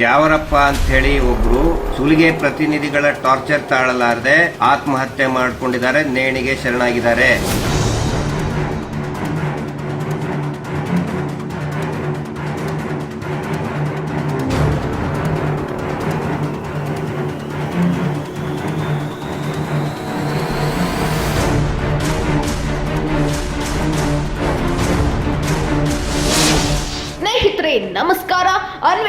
ತ್ಯಾವರಪ್ಪ ಅಂತ ಹೇಳಿ ಒಬ್ರು ಸುಲಿಗೆ ಪ್ರತಿನಿಧಿಗಳ ಟಾರ್ಚರ್ ತಾಳಲಾರದೆ ಆತ್ಮಹತ್ಯೆ ಮಾಡಿಕೊಂಡಿದ್ದಾರೆ ನೇಣಿಗೆ ಶರಣಾಗಿದ್ದಾರೆ.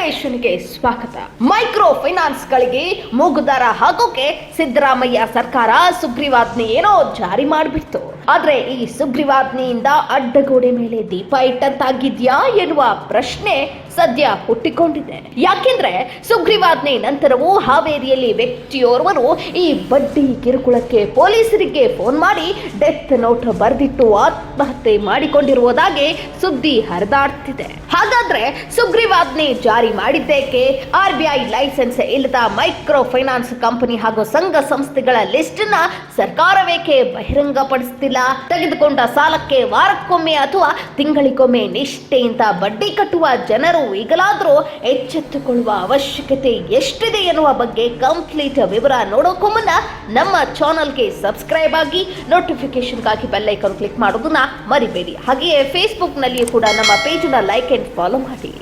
ಅನ್ವೇಷಣೆಗೆ ಸ್ವಾಗತ. ಮೈಕ್ರೋ ಫೈನಾನ್ಸ್ ಗಳಿಗೆ ಮೂಗುದಾರ ಹಾಕೋಕೆ ಸಿದ್ದರಾಮಯ್ಯ ಸರ್ಕಾರ ಸುಗ್ರೀವಾಜ್ಞೆ ಏನೋ ಜಾರಿ ಮಾಡಿಬಿಡ್ತು. ಆದ್ರೆ ಈ ಸುಗ್ರೀವಾಜ್ಞೆಯಿಂದ ಅಡ್ಡಗೋಡೆ ಮೇಲೆ ದೀಪ ಇಟ್ಟಂತಾಗಿದ್ಯಾ ಎನ್ನುವ ಪ್ರಶ್ನೆ ಸದ್ಯ ಹುಟ್ಟಿಕೊಂಡಿದೆ. ಯಾಕೆಂದ್ರೆ ಸುಗ್ರೀವಾಜ್ಞೆ ನಂತರವೂ ಹಾವೇರಿಯಲ್ಲಿ ವ್ಯಕ್ತಿಯೋರ್ವರು ಈ ಬಡ್ಡಿ ಕಿರುಕುಳಕ್ಕೆ ಪೊಲೀಸರಿಗೆ ಫೋನ್ ಮಾಡಿ ಡೆತ್ ನೋಟ್ ಬರೆದಿಟ್ಟು ಆತ್ಮಹತ್ಯೆ ಮಾಡಿಕೊಂಡಿರುವುದಾಗಿ ಸುದ್ದಿ ಹರಿದಾಡ್ತಿದೆ. ಹಾಗಾದ್ರೆ ಸುಗ್ರೀವಾಜ್ಞೆ ಜಾರಿ ಮಾಡಿದ್ದೇಕೆ? ಆರ್ ಲೈಸೆನ್ಸ್ ಇಲ್ಲದ ಮೈಕ್ರೋ ಫೈನಾನ್ಸ್ ಕಂಪನಿ ಹಾಗೂ ಸಂಘ ಸಂಸ್ಥೆಗಳ ಲಿಸ್ಟ್ನ ಸರ್ಕಾರವೇಕೆ ಬಹಿರಂಗಪಡಿಸುತ್ತಿಲ್ಲ ತೆಗೆದುಕೊಂಡ ಸಾಲಕ್ಕೆ ವಾರಕ್ಕೊಮ್ಮೆ ಅಥವಾ ತಿಂಗಳಿಗೊಮ್ಮೆ ನಿಷ್ಠೆಯಿಂದ ಬಡ್ಡಿ ಕಟ್ಟುವ ಜನರು ಈಗಲಾದರೂ ಎಚ್ಚೆತ್ತುಕೊಳ್ಳುವ ಅವಶ್ಯಕತೆ ಎಷ್ಟಿದೆ ಎನ್ನುವ ಬಗ್ಗೆ ಕಂಪ್ಲೀಟ್ ವಿವರ ನೋಡೋಕ್ಕೂ ಮುನ್ನ ನಮ್ಮ ಚಾನಲ್ಗೆ ಸಬ್ಸ್ಕ್ರೈಬ್ ಆಗಿ ನೋಟಿಫಿಕೇಶನ್ಗಾಗಿ ಬೆಲ್ಲೈಕನ್ ಕ್ಲಿಕ್ ಮಾಡೋದನ್ನ ಮರಿಬೇಡಿ. ಹಾಗೆಯೇ ಫೇಸ್ಬುಕ್ನಲ್ಲಿಯೂ ಕೂಡ ನಮ್ಮ ಪೇಜ್ನ ಲೈಕ್ ಆ್ಯಂಡ್ ಫಾಲೋ ಮಾಡಿ.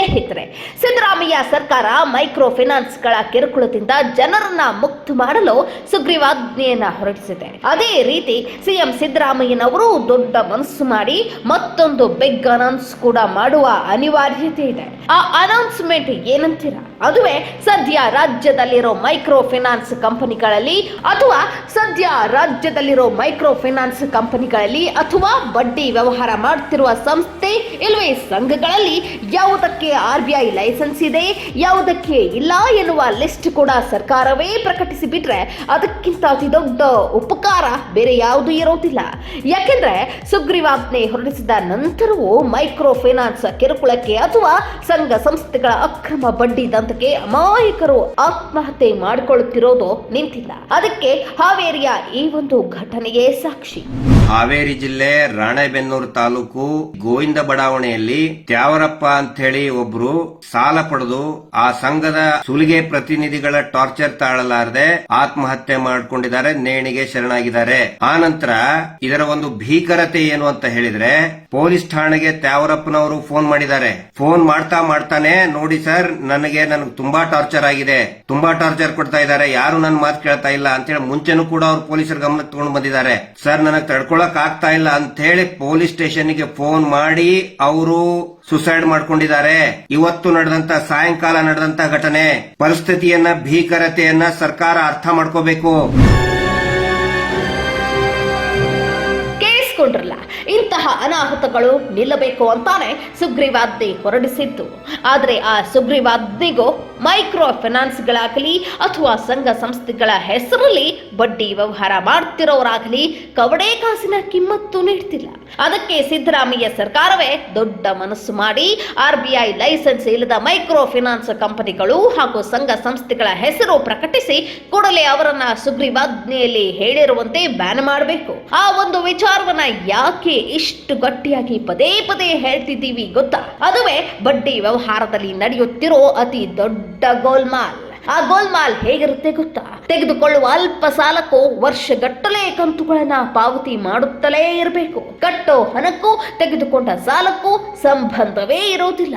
ಸ್ನೇಹಿತರೆ, ಸಿದ್ದರಾಮಯ್ಯ ಸರ್ಕಾರ ಮೈಕ್ರೋ ಫೈನಾನ್ಸ್ಗಳ ಕಿರುಕುಳದಿಂದ ಜನರನ್ನ ಮುಕ್ತ ಮಾಡಲು ಸುಗ್ರೀವಾಜ್ಞೆಯನ್ನ ಹೊರಡಿಸಿದೆ. ಅದೇ ರೀತಿ ಸಿಎಂ ಸಿದ್ದರಾಮಯ್ಯನವರು ದೊಡ್ಡ ಮನಸ್ಸು ಮಾಡಿ ಮತ್ತೊಂದು ಬಿಗ್ ಅನೌನ್ಸ್ ಕೂಡ ಮಾಡುವ ಅನಿವಾರ್ಯತೆ ಇದೆ. ಆ ಅನೌನ್ಸ್ಮೆಂಟ್ ಏನಂತೀರ? ಅದುವೇ ಸದ್ಯ ರಾಜ್ಯದಲ್ಲಿರೋ ಮೈಕ್ರೋ ಫೈನಾನ್ಸ್ ಕಂಪನಿಗಳಲ್ಲಿ ಅಥವಾ ಸದ್ಯ ರಾಜ್ಯದಲ್ಲಿರೋ ಮೈಕ್ರೋ ಫೈನಾನ್ಸ್ ಕಂಪನಿಗಳಲ್ಲಿ ಅಥವಾ ಬಡ್ಡಿ ವ್ಯವಹಾರ ಮಾಡುತ್ತಿರುವ ಸಂಸ್ಥೆ ಇಲ್ಲವೇ ಸಂಘಗಳಲ್ಲಿ ಯಾವುದಕ್ಕೆ ಆರ್ ಬಿ ಐ ಲೈಸೆನ್ಸ್ ಇದೆ, ಯಾವುದಕ್ಕೆ ಇಲ್ಲ ಎನ್ನುವ ಲಿಸ್ಟ್ ಕೂಡ ಸರ್ಕಾರವೇ ಪ್ರಕಟಿಸಿ ಬಿಟ್ರೆ ಅದಕ್ಕಿಂತ ಅತಿ ದೊಡ್ಡ ಉಪಕಾರ ಬೇರೆ ಯಾವುದು ಇರೋದಿಲ್ಲ. ಯಾಕೆಂದ್ರೆ ಸುಗ್ರೀವಾಜ್ಞೆ ಹೊರಡಿಸಿದ ನಂತರವೂ ಮೈಕ್ರೋ ಫೈನಾನ್ಸ್ ಕಿರುಕುಳಕ್ಕೆ ಅಥವಾ ಸಂಘ ಸಂಸ್ಥೆಗಳ ಅಕ್ರಮ ಬಡ್ಡಿ ದಂತಕ್ಕೆ ಅಮಾಯಕರು ಆತ್ಮಹತ್ಯೆ ಮಾಡಿಕೊಳ್ಳುತ್ತಿರೋದು ನಿಂತಿಲ್ಲ. ಅದಕ್ಕೆ ಹಾವೇರಿಯ ಈ ಒಂದು ಘಟನೆಗೆ ಸಾಕ್ಷಿ. ಹಾವೇರಿ ಜಿಲ್ಲೆ ರಾಣೆಬೆನ್ನೂರು ತಾಲೂಕು ಗೋವಿಂದ ಬಡಾವಣೆಯಲ್ಲಿ ತ್ಯಾವರಪ್ಪ ಅಂತ ಹೇಳಿ ಒಬ್ರು ಸಾಲ ಪಡೆದು ಆ ಸಂಘದ ಸುಲಿಗೆ ಪ್ರತಿನಿಧಿಗಳ ಟಾರ್ಚರ್ ತಾಳಲಾರದೆ ಆತ್ಮಹತ್ಯೆ ಮಾಡಿಕೊಂಡಿದ್ದಾರೆ, ನೇಣಿಗೆ ಶರಣಾಗಿದ್ದಾರೆ. ಆ ನಂತರ ಇದರ ಒಂದು ಭೀಕರತೆ ಏನು ಅಂತ ಹೇಳಿದ್ರೆ, ಪೊಲೀಸ್ ಠಾಣೆಗೆ ತ್ಯಾವರಪ್ಪನವರು ಫೋನ್ ಮಾಡಿದ್ದಾರೆ. ಫೋನ್ ಮಾಡ್ತಾ ಮಾಡ್ತಾನೆ, ನೋಡಿ ಸರ್, ನನಗೆ ನನಗೆ ತುಂಬಾ ಟಾರ್ಚರ್ ಆಗಿದೆ. ತುಂಬಾ ಟಾರ್ಚರ್ ಕೊಡ್ತಾ ಇದ್ದಾರೆ. ಯಾರು ನನ್ನ ಮಾತು ಕೇಳ್ತಾ ಇಲ್ಲ. ಅಂತ ಹೇಳಿ ಮುಂಚೆನೂ ಕೂಡ ಅವ್ರು ಪೊಲೀಸರ ಗಮನ ತಗೊಂಡು ಬಂದಿದ್ದಾರೆ. ಸರ್, ನನಗೆ ತಡ್ಕೊಳಕ್ ಆಗ್ತಾ ಇಲ್ಲ. ಅಂತ ಹೇಳಿ ಪೊಲೀಸ್ ಸ್ಟೇಷನ್ಗೆ ಫೋನ್ ಮಾಡಿ, ಅವರು ಸುಸೈಡ್ ಮಾಡಿಕೊಂಡಿದ್ದಾರೆ. ಇವತ್ತು ನಡೆದಂತ ಸಾಯಂಕಾಲ ನಡೆದಂತ ಘಟನೆ, ಪರಿಸ್ಥಿತಿಯನ್ನ, ಭೀಕರತೆಯನ್ನ ಸರ್ಕಾರ ಅರ್ಥ ಮಾಡ್ಕೋಬೇಕು. ಕೇಳಿಸ್ಕೊಂಡ್ರಲ್ಲ ಇಂತಹ ಅನಾಹುತಗಳು ನಿಲ್ಲಬೇಕು ಅಂತಾನೆ ಸುಗ್ರೀವಾಜ್ಞೆ ಹೊರಡಿಸಿತ್ತು ಆದರೆ ಆ ಸುಗ್ರೀವಾಜ್ಞೆಗೂ ಮೈಕ್ರೋ ಫೈನಾನ್ಸ್ಗಳಾಗಲಿ ಅಥವಾ ಸಂಘ ಸಂಸ್ಥೆಗಳ ಹೆಸರಲ್ಲಿ ಬಡ್ಡಿ ವ್ಯವಹಾರ ಮಾಡ್ತಿರೋರಾಗಲಿ ಕವಡೆ ಕಾಸಿನ ಕಿಮ್ಮತ್ತು ನೀಡ್ತಿಲ್ಲ. ಅದಕ್ಕೆ ಸಿದ್ದರಾಮಯ್ಯ ಸರ್ಕಾರವೇ ದೊಡ್ಡ ಮನಸ್ಸು ಮಾಡಿ ಆರ್ ಬಿ ಐ ಲೈಸೆನ್ಸ್ ಇಲ್ಲದ ಮೈಕ್ರೋ ಫೈನಾನ್ಸ್ ಕಂಪನಿಗಳು ಹಾಗೂ ಸಂಘ ಸಂಸ್ಥೆಗಳ ಹೆಸರು ಪ್ರಕಟಿಸಿ ಕೂಡಲೇ ಅವರನ್ನ ಸುಗ್ರೀವಾಜ್ಞೆಯಲ್ಲಿ ಹೇಳಿರುವಂತೆ ಬ್ಯಾನ್ ಮಾಡಬೇಕು. ಆ ಒಂದು ವಿಚಾರವನ್ನ ಯಾಕೆ ಇಷ್ಟು ಗಟ್ಟಿಯಾಗಿ ಪದೇ ಪದೇ ಹೇಳ್ತಿದ್ದೀವಿ ಗೊತ್ತಾ? ಅದುವೇ ಬಡ್ಡಿ ವ್ಯವಹಾರದಲ್ಲಿ ನಡೆಯುತ್ತಿರೋ ಅತಿ ದೊಡ್ಡ ಗೋಲ್ಮಾಲ್. ಆ ಗೋಲ್ಮಾಲ್ ಹೇಗಿರುತ್ತೆ ಗೊತ್ತಾ? ತೆಗೆದುಕೊಳ್ಳುವ ಅಲ್ಪ ಸಾಲಕ್ಕೂ ವರ್ಷಗಟ್ಟಲೆ ಕಂತುಗಳನ್ನ ಪಾವತಿ ಮಾಡುತ್ತಲೇ ಇರಬೇಕು. ಕಟ್ಟೋ ಹಣಕ್ಕೂ, ತೆಗೆದುಕೊಂಡ ಸಾಲಕ್ಕೂ ಸಂಬಂಧವೇ ಇರೋದಿಲ್ಲ.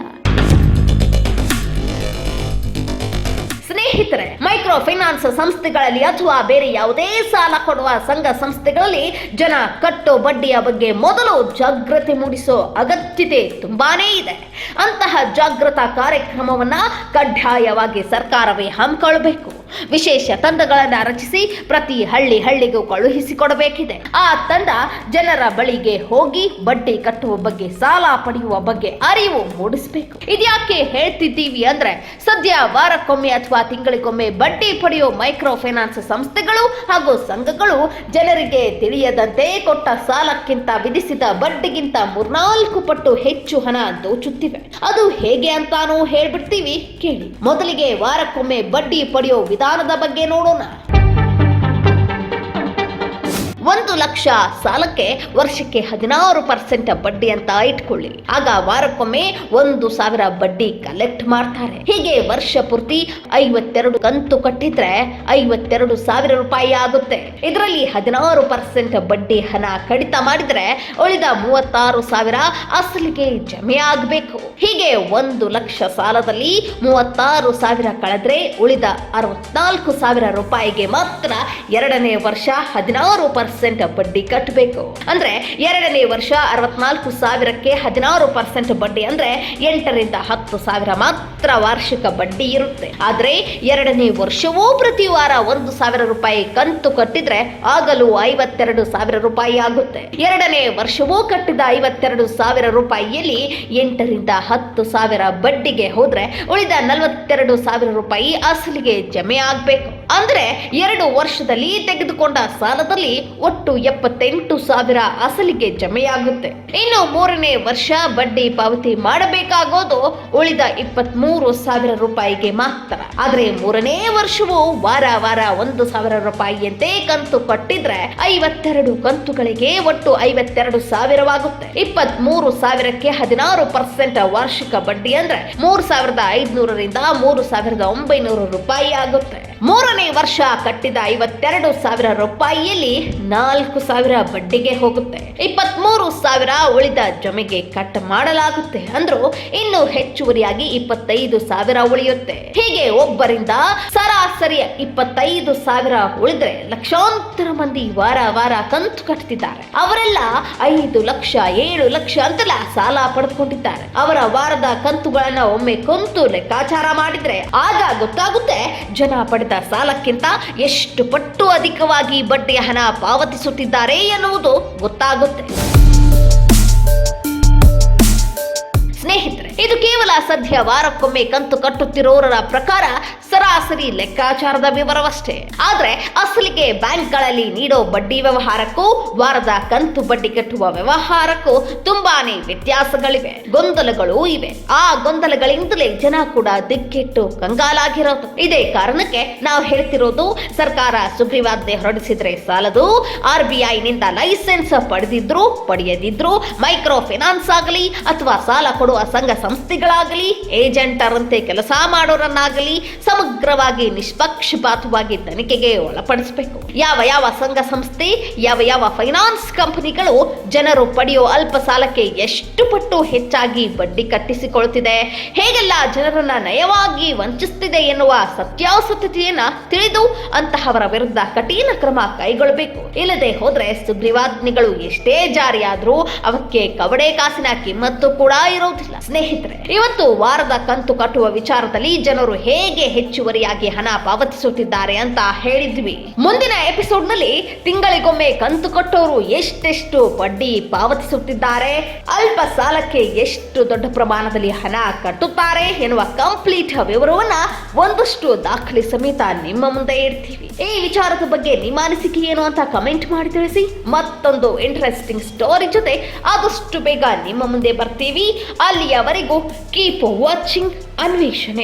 ಸ್ನೇಹಿತರೆ ಮೈಕ್ರೋ ಫೈನಾನ್ಸ್ ಸಂಸ್ಥೆಗಳಲ್ಲಿ ಅಥವಾ ಬೇರೆ ಯಾವುದೇ ಸಾಲ ಕೊಡುವ ಸಂಘ ಸಂಸ್ಥೆಗಳಲ್ಲಿ ಜನ ಕಟ್ಟೋ ಬಡ್ಡಿಯ ಬಗ್ಗೆ ಮೊದಲು ಜಾಗೃತಿ ಮೂಡಿಸೋ ಅಗತ್ಯತೆ ತುಂಬಾನೇ ಇದೆ. ಅಂತಹ ಜಾಗೃತಾ ಕಾರ್ಯಕ್ರಮವನ್ನ ಕಡ್ಡಾಯವಾಗಿ ಸರ್ಕಾರವೇ ಹಮ್ಮಿಕೊಳ್ಳಬೇಕು. ವಿಶೇಷ ತಂಡಗಳನ್ನು ರಚಿಸಿ ಪ್ರತಿ ಹಳ್ಳಿ ಹಳ್ಳಿಗೂ ಕಳುಹಿಸಿಕೊಡಬೇಕಿದೆ. ಆ ತಂಡ ಜನರ ಬಳಿಗೆ ಹೋಗಿ ಬಡ್ಡಿ ಕಟ್ಟುವ ಬಗ್ಗೆ, ಸಾಲ ಪಡೆಯುವ ಬಗ್ಗೆ ಅರಿವು ಮೂಡಿಸಬೇಕು. ಇದ್ಯಾಕೆ ಹೇಳ್ತಿದ್ದೀವಿ ಅಂದ್ರೆ, ಸದ್ಯ ವಾರಕ್ಕೊಮ್ಮೆ ಅಥವಾ ತಿಂಗಳಿಗೊಮ್ಮೆ ಬಡ್ಡಿ ಪಡೆಯುವ ಮೈಕ್ರೋ ಫೈನಾನ್ಸ್ ಸಂಸ್ಥೆಗಳು ಹಾಗೂ ಸಂಘಗಳು ಜನರಿಗೆ ತಿಳಿಯದಂತೆ ಕೊಟ್ಟ ಸಾಲಕ್ಕಿಂತ ವಿಧಿಸಿದ ಬಡ್ಡಿಗಿಂತ ಮೂರ್ನಾಲ್ಕು ಪಟ್ಟು ಹೆಚ್ಚು ಹಣ ದೋಚುತ್ತಿವೆ. ಅದು ಹೇಗೆ ಅಂತಾನೂ ಹೇಳ್ಬಿಡ್ತೀವಿ, ಕೇಳಿ. ಮೊದಲಿಗೆ ವಾರಕ್ಕೊಮ್ಮೆ ಬಡ್ಡಿ ಪಡೆಯೋ ವಿಧಾನದ ಬಗ್ಗೆ ನೋಡೋಣ. ಒಂದು ಲಕ್ಷ ಸಾಲಕ್ಕೆ ವರ್ಷಕ್ಕೆ ಹದಿನಾರು ಪರ್ಸೆಂಟ್ ಬಡ್ಡಿ ಅಂತ ಇಟ್ಕೊಳ್ಳಿ. ಆಗ ವಾರಕ್ಕೊಮ್ಮೆ ಒಂದು ಸಾವಿರ ಬಡ್ಡಿ ಕಲೆಕ್ಟ್ ಮಾಡ್ತಾರೆ. ಹೀಗೆ ವರ್ಷ ಪೂರ್ತಿ ಐವತ್ತೆರಡು ಕಂತು ಕಟ್ಟಿದ್ರೆ ಐವತ್ತೆರಡು ಸಾವಿರ ರೂಪಾಯಿ ಆಗುತ್ತೆ. ಇದರಲ್ಲಿ ಹದಿನಾರು ಪರ್ಸೆಂಟ್ ಬಡ್ಡಿ ಹಣ ಕಡಿತ ಮಾಡಿದ್ರೆ ಉಳಿದ ಮೂವತ್ತಾರು ಸಾವಿರ ಅಸಲಿಗೆ ಜಮೆ ಆಗಬೇಕು. ಹೀಗೆ ಒಂದು ಲಕ್ಷ ಸಾಲದಲ್ಲಿ ಮೂವತ್ತಾರು ಸಾವಿರ ಕಳೆದ್ರೆ ಉಳಿದ ಅರವತ್ನಾಲ್ಕು ಸಾವಿರ ರೂಪಾಯಿಗೆ ಮಾತ್ರ ಎರಡನೇ ವರ್ಷ ಹದಿನಾರು ಪರ್ಸೆಂಟ್ ಬಡ್ಡಿ ಕಟ್ಟಬೇಕು ಅಂದ್ರೆ ಎರಡನೇ ವರ್ಷ ಅರವತ್ನಾಲ್ಕು ಸಾವಿರಕ್ಕೆ ಹದಿನಾರು ಪರ್ಸೆಂಟ್ ಬಡ್ಡಿ ಅಂದ್ರೆ ಎಂಟರಿಂದ ಹತ್ತು ಸಾವಿರ ಮಾತ್ರ ವಾರ್ಷಿಕ ಬಡ್ಡಿ ಇರುತ್ತೆ. ಆದ್ರೆ ಎರಡನೇ ವರ್ಷವೂ ಪ್ರತಿ ವಾರ ಒಂದು ಸಾವಿರ ರೂಪಾಯಿ ಕಂತು ಕಟ್ಟಿದ್ರೆ ಆಗಲೂ ಐವತ್ತೆರಡು ಸಾವಿರ ರೂಪಾಯಿ ಆಗುತ್ತೆ. ಎರಡನೇ ವರ್ಷವೂ ಕಟ್ಟಿದ ಐವತ್ತೆರಡು ಸಾವಿರ ರೂಪಾಯಿಯಲ್ಲಿ ಎಂಟರಿಂದ ಹತ್ತು ಸಾವಿರ ಬಡ್ಡಿಗೆ ಹೋದ್ರೆ ಉಳಿದ ನಲವತ್ತೆರಡು ಸಾವಿರ ರೂಪಾಯಿ ಅಸಲಿಗೆ ಜಮೆ ಆಗ್ಬೇಕು. ಅಂದ್ರೆ ಎರಡು ವರ್ಷದಲ್ಲಿ ತೆಗೆದುಕೊಂಡ ಸಾಲದಲ್ಲಿ ಒಟ್ಟು ಎಪ್ಪತ್ತೆಂಟು ಸಾವಿರ ಅಸಲಿಗೆ ಜಮೆಯಾಗುತ್ತೆ. ಇನ್ನು ಮೂರನೇ ವರ್ಷ ಬಡ್ಡಿ ಪಾವತಿ ಮಾಡಬೇಕಾಗೋದು ಉಳಿದ ಇಪ್ಪತ್ಮೂರು ಸಾವಿರ ರೂಪಾಯಿಗೆ ಮಾತ್ರ. ಆದ್ರೆ ಮೂರನೇ ವರ್ಷವೂ ವಾರ ವಾರ ಒಂದು ಸಾವಿರ ರೂಪಾಯಿಯಂತೆ ಕಂತು ಕಟ್ಟಿದ್ರೆ ಐವತ್ತೆರಡು ಕಂತುಗಳಿಗೆ ಒಟ್ಟು ಐವತ್ತೆರಡು ಸಾವಿರವಾಗುತ್ತೆ. ಇಪ್ಪತ್ತ್ ಮೂರು ಸಾವಿರಕ್ಕೆ ಹದಿನಾರು ಪರ್ಸೆಂಟ್ ವಾರ್ಷಿಕ ಬಡ್ಡಿ ಅಂದ್ರೆ ಮೂರು ಸಾವಿರದ ಐದ್ನೂರರಿಂದ ಮೂರು ಸಾವಿರದ ಒಂಬೈನೂರು ರೂಪಾಯಿ ಆಗುತ್ತೆ. ಮೂರನೇ ವರ್ಷ ಕಟ್ಟಿದ ಐವತ್ತೆರಡು ಸಾವಿರ ರೂಪಾಯಿಯಲ್ಲಿ ನಾಲ್ಕು ಸಾವಿರ ಬಡ್ಡಿಗೆ ಹೋಗುತ್ತೆ. ಇಪ್ಪತ್ಮೂರು ಸಾವಿರ ಉಳಿದ ಜಮೆಗೆ ಕಟ್ ಮಾಡಲಾಗುತ್ತೆ ಅಂದ್ರು ಇನ್ನು ಹೆಚ್ಚುವರಿಯಾಗಿ ಇಪ್ಪತ್ತೈದು ಸಾವಿರ ಉಳಿಯುತ್ತೆ. ಹೀಗೆ ಒಬ್ಬರಿಂದ ಸರಾಸರಿ ಇಪ್ಪತ್ತೈದು ಸಾವಿರ ಉಳಿದ್ರೆ ಲಕ್ಷಾಂತರ ಮಂದಿ ವಾರ ವಾರ ಕಂತು ಕಟ್ತಿದ್ದಾರೆ. ಅವರೆಲ್ಲ ಐದು ಲಕ್ಷ, ಏಳು ಲಕ್ಷ ಅಂತೆಲ್ಲ ಸಾಲ ಪಡೆದುಕೊಂಡಿದ್ದಾರೆ. ಅವರ ವಾರದ ಕಂತುಗಳನ್ನ ಒಮ್ಮೆ ಕುಂತು ಲೆಕ್ಕಾಚಾರ ಮಾಡಿದ್ರೆ ಆಗ ಗೊತ್ತಾಗುತ್ತೆ ಜನ ಪಡೆದ ಸಾಲಕ್ಕಿಂತ ಎಷ್ಟು ಪಟ್ಟು ಅಧಿಕವಾಗಿ ಬಡ್ಡಿಯ ಹಣ ಪಾವತಿಸುತ್ತಿದ್ದಾರೆ ಎನ್ನುವುದು ಗೊತ್ತಾಗುತ್ತೆ. ಸದ್ಯ ವಾರಕ್ಕೊಮ್ಮೆ ಕಂತು ಕಟ್ಟುತ್ತಿರೋರ ಪ್ರಕಾರ ಸರಾಸರಿ ಲೆಕ್ಕಾಚಾರದ ವಿವರವಷ್ಟೇ. ಆದ್ರೆ ಅಸಲಿಗೆ ಬ್ಯಾಂಕ್ಗಳಲ್ಲಿ ನೀಡೋ ಬಡ್ಡಿ ವ್ಯವಹಾರಕ್ಕೂ ವಾರದ ಕಂತು ಬಡ್ಡಿ ಕಟ್ಟುವ ವ್ಯವಹಾರಕ್ಕೂ ತುಂಬಾನೇ ವ್ಯತ್ಯಾಸಗಳಿವೆ. ಗೊಂದಲಗಳು ಇವೆ. ಆ ಗೊಂದಲಗಳಿಂದಲೇ ಜನ ಕೂಡ ದಿಕ್ಕಿಟ್ಟು ಕಂಗಾಲಾಗಿರೋದು. ಇದೇ ಕಾರಣಕ್ಕೆ ನಾವು ಹೇಳ್ತಿರೋದು, ಸರ್ಕಾರ ಸುಗ್ರೀವಾಜ್ಞೆ ಹೊರಡಿಸಿದ್ರೆ ಸಾಲದು, ಆರ್ ಬಿ ಐನಿಂದ ಲೈಸೆನ್ಸ್ ಪಡೆದಿದ್ರು, ಪಡೆಯದಿದ್ರು, ಮೈಕ್ರೋ ಫೈನಾನ್ಸ್ ಆಗಲಿ ಅಥವಾ ಸಾಲ ಕೊಡುವ ಸಂಘ ಸಂಸ್ಥೆಗಳಾಗಲಿ ಏಜೆಂಟರಂತೆ ಕೆಲಸ ಮಾಡೋರನ್ನಾಗಲಿ ಸಮಗ್ರವಾಗಿ, ನಿಷ್ಪಕ್ಷಪಾತವಾಗಿ ತನಿಖೆಗೆ ಒಳಪಡಿಸಬೇಕು. ಯಾವ ಯಾವ ಸಂಘ ಸಂಸ್ಥೆ, ಯಾವ ಯಾವ ಫೈನಾನ್ಸ್ ಕಂಪನಿಗಳು ಜನರು ಪಡೆಯೋ ಅಲ್ಪ ಸಾಲಕ್ಕೆ ಎಷ್ಟು ಪಟ್ಟು ಹೆಚ್ಚಾಗಿ ಬಡ್ಡಿ ಕಟ್ಟಿಸಿಕೊಳ್ತಿದೆ, ಹೇಗೆಲ್ಲ ಜನರನ್ನ ನಯವಾಗಿ ವಂಚಿಸುತ್ತಿದೆ ಎನ್ನುವ ಸತ್ಯಾಸತ್ಯತೆಯನ್ನ ತಿಳಿದು ಅಂತಹವರ ವಿರುದ್ಧ ಕಠಿಣ ಕ್ರಮ ಕೈಗೊಳ್ಳಬೇಕು. ಇಲ್ಲದೆ ಹೋದ್ರೆ ಸುಗ್ರೀವಾಜ್ಞೆಗಳು ಎಷ್ಟೇ ಜಾರಿಯಾದ್ರೂ ಅವಕ್ಕೆ ಕವಡೆ ಕಾಸಿನ ಕಿಮ್ಮತ್ತು ಕೂಡ ಇರುವುದಿಲ್ಲ. ಸ್ನೇಹಿತರೆ, ಇವತ್ತು ವಾರದ ಕಂತು ಕಟ್ಟುವ ವಿಚಾರದಲ್ಲಿ ಜನರು ಹೇಗೆ ಹೆಚ್ಚುವರಿಯಾಗಿ ಹಣ ಪಾವತಿಸುತ್ತಿದ್ದಾರೆ ಅಂತ ಹೇಳಿದ್ವಿ. ಮುಂದಿನ ಎಪಿಸೋಡ್ನಲ್ಲಿ ತಿಂಗಳಿಗೊಮ್ಮೆ ಕಂತು ಕಟ್ಟೋರು ಎಷ್ಟೆಷ್ಟು ಬಡ್ಡಿ ಪಾವತಿಸುತ್ತಿದ್ದಾರೆ, ಅಲ್ಪ ಸಾಲಕ್ಕೆ ಎಷ್ಟು ದೊಡ್ಡ ಪ್ರಮಾಣದಲ್ಲಿ ಹಣ ಕಟ್ಟುತ್ತಾರೆ ಎನ್ನುವ ಕಂಪ್ಲೀಟ್ ವಿವರವನ್ನ ಒಂದಷ್ಟು ದಾಖಲೆ ಸಮೇತ ನಿಮ್ಮ ಮುಂದೆ ಇರ್ತೀವಿ ಈ ವಿಚಾರದ ಬಗ್ಗೆ ನಿಮ್ಮ ಅನಿಸಿಕೆ ಏನು ಅಂತ ಕಮೆಂಟ್ ಮಾಡಿ ತಿಳಿಸಿ. ಮತ್ತೊಂದು ಇಂಟ್ರೆಸ್ಟಿಂಗ್ ಸ್ಟೋರಿ ಜೊತೆ ಆದಷ್ಟು ಬೇಗ ನಿಮ್ಮ ಮುಂದೆ ಬರ್ತೀವಿ. ಅಲ್ಲಿಯವರೆಗೂ ಕೀಪ್ ವಾಚಿಂಗ್ ಅನ್ವೇಷಣೆ